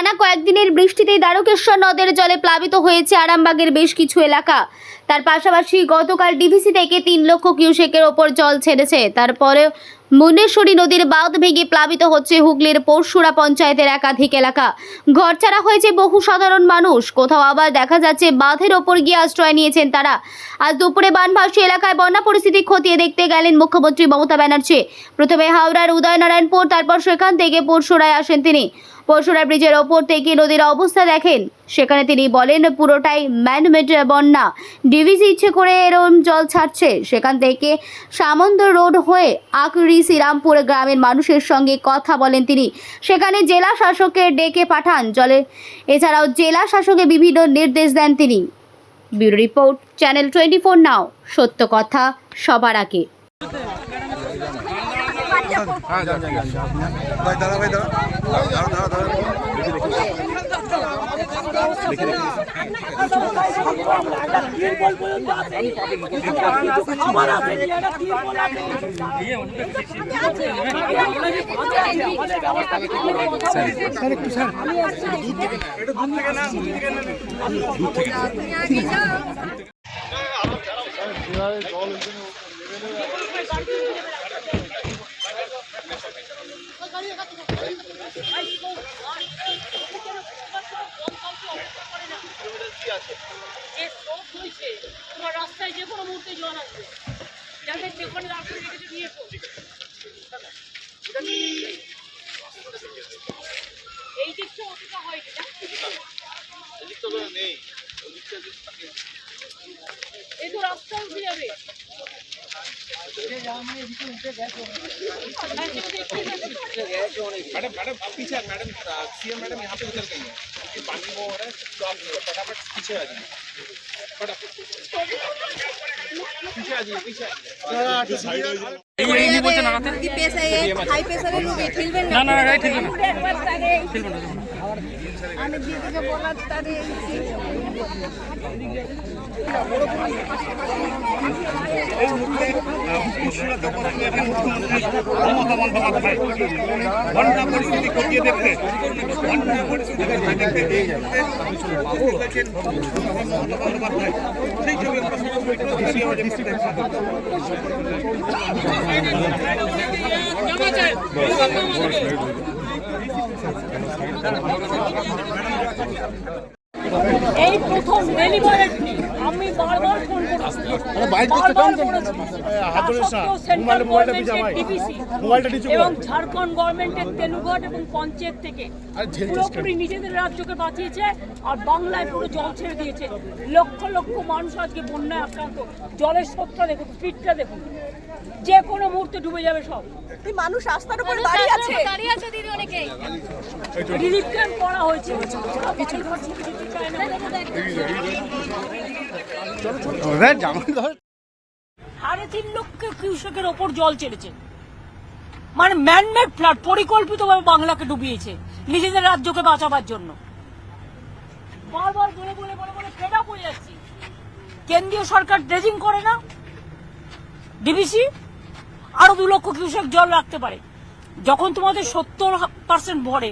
টানা কয়েকদিনের বৃষ্টিতেই দ্বারকেশ্বর নদের জলে প্লাবিত হয়েছে আরামবাগের বেশ কিছু এলাকা। তার পাশাপাশি গতকাল ডিভিসি থেকে তিন লক্ষ কিউসেকের ওপর জল ছেড়েছে। তারপরে মুন্ডেশ্বরী নদীর বাঁধ ভেঙে প্লাবিত হচ্ছে হুগলির পরশুরা পঞ্চায়েতের একাধিক এলাকা। ঘরছাড়া হয়েছে বহু সাধারণ মানুষ। কোথাও আবার দেখা যাচ্ছে বাঁধের ওপর গিয়ে আশ্রয় নিয়েছেন তারা। আজ দুপুরে বানভাসী এলাকায় বন্যা পরিস্থিতি খতিয়ে দেখতে গেলেন মুখ্যমন্ত্রী মমতা ব্যানার্জি। প্রথমে হাওড়ার উদয়নারায়ণপুর, তারপর সেখান থেকে পরশুরায় আসেন তিনি। পরশুরা ব্রিজের ওপর থেকে নদীর অবস্থা দেখেন। সেখানে তিনি বলেন পুরোটাই ম্যানমেড বন্যা। ডিভিসি ইচ্ছে করে এরম জল ছাড়ছে। সেখান থেকে সামন্ত রোড হয়ে আকরি শ্রীরামপুর গ্রামের মানুষের সঙ্গে কথা বলেন তিনি। সেখানে জেলা শাসককে ডেকে পাঠান জলে। এছাড়াও জেলা শাসকে বিভিন্ন নির্দেশ দেন তিনি। Bureau report channel twenty four now. সত্য কথা সবার আগে। ভাই দাঁড়া ভাই দাঁড়া কীভাবে জল Let's go. যে স্রোত হয়েছে, তোমার রাস্তায় যে কোনো মুহূর্তে জল আসবে যাদের যেখানে রাস্তায় রেখেছে নিয়ে এসো। এই দিকটা অতটা হয়নি না? এই তো রাস্তায় উঠে যাবে হ্যাঁ, সেটা দেখতেই পাচ্ছি। मैडम मैडम आप पीछे आ, मैडम सीएम मैडम यहाँ पे उतर गई हैं क्योंकि पानी वो हो रहा है तो आप फटाफट पीछे आ जाइए फटाफट पीछे आ जाइए पीछे आ जाइए রুগী প্রেসারে হাই প্রেসারের রুগী ঠিলবেন না না না ঠিলবেন না আমি দিদিকে বলার তারে বন্যা পরিস্থিতি খতিয়ে দেখতে বন্যা পরিস্থিতি দেখতে এই সেই ছবি আমরা এই প্রথম ডেলিভারেড আমি বারবার ফোন করেছি। গভর্নমেন্টের DVC এবং ঝাড়খণ্ড গভর্নমেন্টের তেলুঘাট এবং পঞ্চায়েত থেকে পুরোপুরি নিজেদের রাজ্যকে বাঁচিয়েছে আর বাংলায় পুরো জল ছেড়ে দিয়েছে। লক্ষ লক্ষ মানুষ আজকে বন্যায় আক্রান্ত। জলের স্রোতটা দেখুন স্পিডটা দেখুন। যে কোনো মুহূর্তে ডুবে যাবে সব। মানুষ রাস্তার উপর দাঁড়িয়ে আছে। রিলিফ ক্যাম্প করা হয়েছে। কিছু ঘর ছেড়ে যেতে চায় না। সাড়ে তিন লক্ষ কিউসেকের ওপর জল ছেড়েছে মানে ম্যানমেড ফ্লাড পরিকল্পিতভাবে বাংলাকে ডুবিয়েছে নিজেদের রাজ্যকে বাঁচাবার জন্য। কেন্দ্রীয় সরকার ড্রেজিং করে না? ডিবিসি আরও দু লক্ষ কিউসেক জল রাখতে পারে। যখন তোমাদের সত্তর পার্সেন্ট ভরে,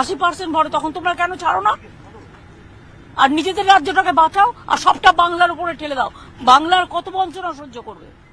আশি পার্সেন্ট ভরে, তখন তোমরা কেন ছাড়ো না? আর নিজেদের রাজ্যটাকে বাঁচাও আর সবটা বাংলার উপরে ঠেলে দাও। বাংলার কত বঞ্চনা সহ্য করবে?